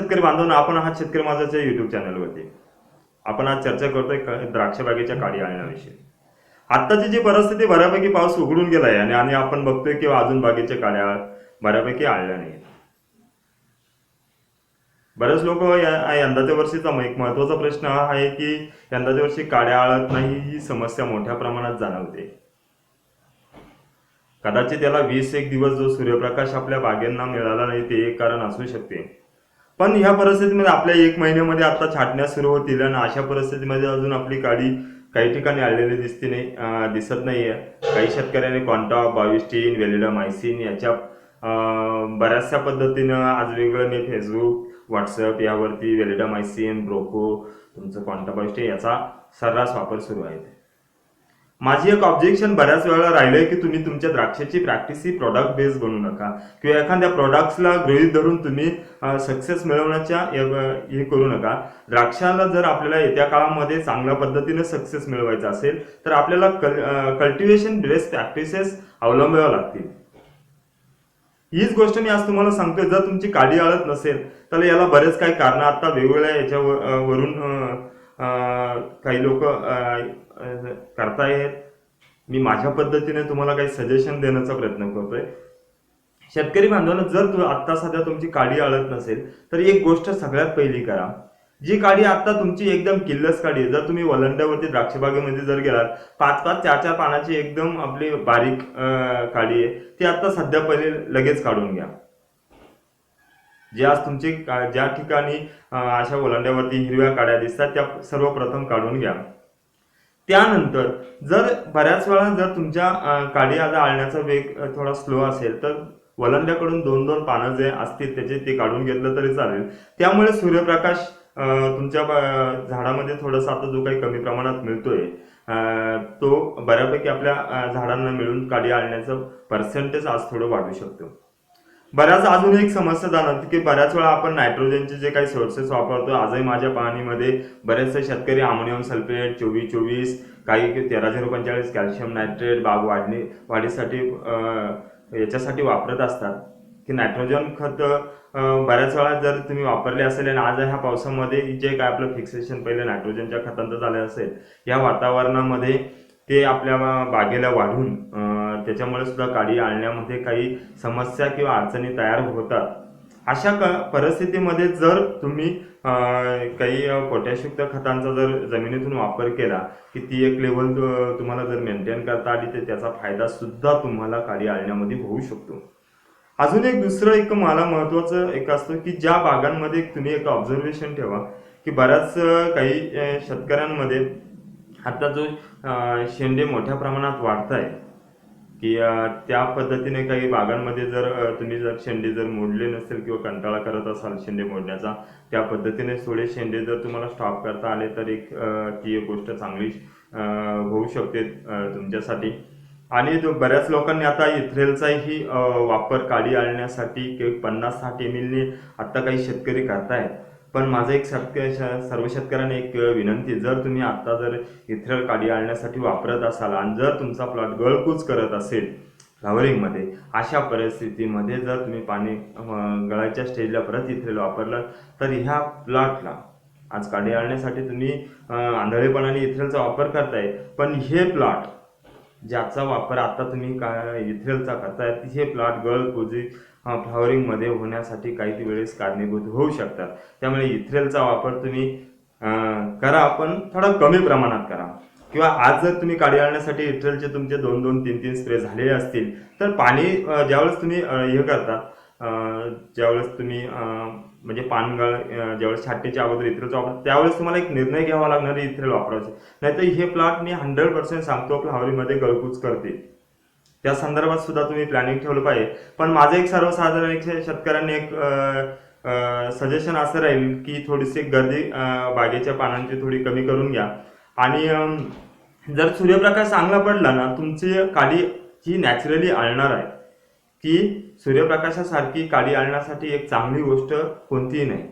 बांधवांनो आपण हा शेतकरी माझाच्या युट्यूब चॅनलवरती. आपण आज चर्चा करतोय द्राक्ष बागेच्या काळी आणण्याविषयी आत्ताची जी परिस्थिती बऱ्यापैकी पाऊस उघडून गेला आणि आणि आपण बघतोय की अजून बागेच्या काड्या बऱ्यापैकी आळल्या नाही बरेच लोक यंदाच्या वर्षीचा एक महत्त्वाचा प्रश्न हा आहे की यंदाच्या वर्षी काड्या आळत नाही ही समस्या मोठ्या प्रमाणात जाणवते. कदाचित त्याला वीस एक दिवस जो सूर्यप्रकाश आपल्या बागेंना मिळाला नाही ते एक कारण असू शकते. पण ह्या परिस्थितीमध्ये आपल्या एक महिन्यामध्ये आता छाटण्या सुरू होतील आणि अशा परिस्थितीमध्ये अजून आपली काडी काही ठिकाणी आलेली दिसते नाही दिसत दिसत नाहीये. काही शेतकऱ्यांनी कॉन्टा बाविस्टीन वेलिडा मायसिन याच्या बऱ्याचशा पद्धतीनं आज वेगळं मी फेसबुक व्हॉट्सअप यावरती वेलिडा मायसिन ब्रोको तुमचं कॉन्टा बाविस्टीन याचा सर्रास वापर सुरू आहे. माझी एक ऑब्जेक्शन बऱ्याच वेळा राहिलंय की तुम्ही तुमच्या द्राक्षाची प्रॅक्टिस ही प्रॉडक्ट बेस बनवू नका. किंवा एखाद्या प्रॉडक्ट्सला गृहीत धरून तुम्ही सक्सेस मिळवण्याच्या हे करू नका. द्राक्षाला जर आपल्याला येत्या काळामध्ये चांगल्या पद्धतीने सक्सेस मिळवायचा असेल तर आपल्याला कल्टिवेशन बेस्ड प्रॅक्टिसेस अवलंबाव्या लागतील. हीच गोष्ट मी आज तुम्हाला सांगतोय. जर तुमची काडी आळत नसेल तर याला बरेच काही कारण आता वेगवेगळ्या याच्यावर वरून काही लोक करतायत मी माझ्या पद्धतीने तुम्हाला काही सजेशन देण्याचा प्रयत्न करतोय. शेतकरी बांधवांना जर तू आत्ता सध्या तुमची काडी आळत नसेल तर एक गोष्ट सगळ्यात पहिली करा. जी काडी आता तुमची एकदम किल्लस काडी आहे जर तुम्ही वलंड्यावरती द्राक्षबागेमध्ये जर गेलात पाच पाच चार चार पानाची एकदम आपली बारीक काडी आहे ती आता सध्या पहिले लगेच काढून घ्या. जे आज तुमची ज्या ठिकाणी अशा ओलांड्यावरती हिरव्या काड्या दिसतात त्या सर्वप्रथम काढून घ्या. त्यानंतर जर बऱ्याच वेळा जर तुमच्या काडी आता आळण्याचा वेग थोडा स्लो असेल तर वलंड्याकडून दोन दोन पानं जे असतील त्याचे ते काढून घेतलं तरी चालेल. त्यामुळे सूर्यप्रकाश तुमच्या झाडामध्ये थोडासा आता जो काही कमी प्रमाणात मिळतोय तो बऱ्यापैकी आपल्या झाडांना मिळून काडी आणण्याचं पर्सेंटेज आज थोडं वाढू शकतो. बऱ्याच अजून एक समस्या जाणवते की बऱ्याच वेळा आपण नायट्रोजनचे जे काही सोर्सेस वापरतो आजही माझ्या पाहणीमध्ये बरेचसे शेतकरी अमोनियम सल्फेट चोवीस चोवीस काही तेरा झिरो पंचेचाळीस कॅल्शियम नायट्रेट बाग वाढणे वाढीसाठी याच्यासाठी वापरत असतात. की नायट्रोजन खत बऱ्याच वेळा जर तुम्ही वापरले असेल आणि आज ह्या पावसामध्ये जे काय आपलं फिक्सेशन पहिले नायट्रोजनच्या खतांचं झालं असेल या वातावरणामध्ये ते आपल्या बागेला वाढून त्याच्यामुळे सुद्धा काडी आणण्यामध्ये काही समस्या किंवा अडचणी तयार होतात. अशा क परिस्थितीमध्ये जर तुम्ही काही पोटॅशयुक्त खतांचा जर जमिनीतून वापर केला की ती एक लेवल तुम्हाला जर मेंटेन करता आली तर त्याचा फायदा सुद्धा तुम्हाला काडी आणण्यामध्ये होऊ शकतो. अजून एक दुसरं एक मला महत्वाचं एक असतं की ज्या बागांमध्ये तुम्ही एक ऑब्झर्वेशन ठेवा की बऱ्याच काही शेतकऱ्यांमध्ये आता जो शेंडे मोठ्या प्रमाणात वाढत आहे की त्या पद्धतीने काही बागांमध्ये जर तुम्ही जर शेंडे जर मोडले नसेल किंवा कंटाळा करत असाल शेंडे मोडण्याचा त्या पद्धतीने थोडे शेंडे जर तुम्हाला स्टॉप करता आले तर एक ती एक गोष्ट चांगली होऊ शकते तुमच्यासाठी. आणि जो बऱ्याच लोकांनी आता इथ्रेलचाही वापर काडी आणण्यासाठी किंवा पन्नास साठ एम एलने आत्ता काही शेतकरी करतायत. पण माझं एक शेतकरी सर्व शेतकऱ्यांना एक विनंती जर तुम्ही आत्ता जर इथ्रेल काडी आणण्यासाठी वापरत असाल आणि जर तुमचा प्लॉट गळकूच करत असेल फ्लॉवरिंगमध्ये अशा परिस्थितीमध्ये जर तुम्ही पाणी गळाच्या स्टेजला परत इथ्रेल वापरलं तर ह्या प्लॉटला आज काडी आणण्यासाठी तुम्ही आंधळेपणाने इथ्रेलचा वापर करताय. पण हे प्लॉट ज्याचा वापर आता तुम्ही काय इथ्रेलचा करताय हे प्लॉट गळ कोजी फ्लॉवरिंगमध्ये होण्यासाठी काही वेळेस कारणीभूत होऊ शकतात. त्यामुळे इथ्रेलचा वापर तुम्ही करा पण थोडा कमी प्रमाणात करा. किंवा आज जर तुम्ही काडी आणण्यासाठी इथ्रेलचे तुमचे दोन दोन तीन तीन स्प्रे झालेले असतील तर पाणी ज्यावेळेस तुम्ही हे करता ज्यावेळेस तुम्ही म्हणजे पानगळ ज्यावेळेस छाटणीच्या अगोदर इथेल वापर त्यावेळेस तुम्हाला एक निर्णय घ्यावा लागणार इथेल वापरायचं. वापरायचे नाहीतर हे प्लॉट मी हंड्रेड पर्सेंट सांगतो फ्लावरीमध्ये गळकूच करते. त्या संदर्भात सुद्धा तुम्ही प्लॅनिंग ठेवलं पाहिजे. पण माझं एक सर्वसाधारण एक शेतकऱ्यांनी एक सजेशन असं राहील की थोडीशी गर्दी बागेच्या पानांची थोडी कमी करून घ्या. आणि जर सूर्यप्रकाश चांगला पडला ना तुमची काडी ही नॅचरली आळणार आहे की सूर्यप्रकाशासारखी काडी आणण्यासाठी एक चांगली गोष्ट कोणतीही नाही.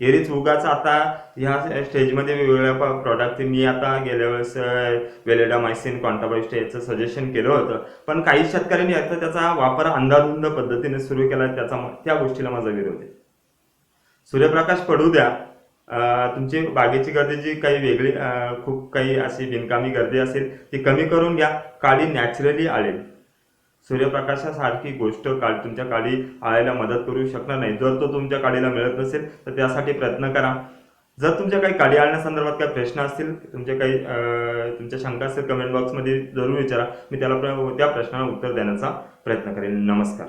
एरीच उगाच आता ह्या स्टेजमध्ये वेगवेगळ्या प्रॉडक्ट मी आता गेल्या वेळेस वेलेडा मायसिन कॉन्टाबाइस्ट याचं सजेशन केलं होतं. पण काही शेतकऱ्यांनी आता त्याचा वापर अंधाधुंद पद्धतीने सुरू केला त्याचा त्या गोष्टीला माझा विरोध आहे. सूर्यप्रकाश पडू द्या. तुमची बागेची गर्दी जी काही वेगळी खूप काही अशी बिनकामी गर्दी असेल ती कमी करून घ्या. काळी नॅचरली आळेल सूर्यप्रकाशासारखी गोष्ट काळ तुमच्या काळी आळायला मदत करू शकणार नाही. जर तो तुमच्या काळीला मिळत नसेल तर त्यासाठी प्रयत्न करा. जर तुमच्या काही काळी आणण्यासंदर्भात काही प्रश्न असतील तुमच्या काही तुमच्या शंका असतील कमेंट बॉक्समध्ये जरूर विचारा. मी त्याला प्र- त्या प्रश्नाला उत्तर देण्याचा प्रयत्न करेन. नमस्कार.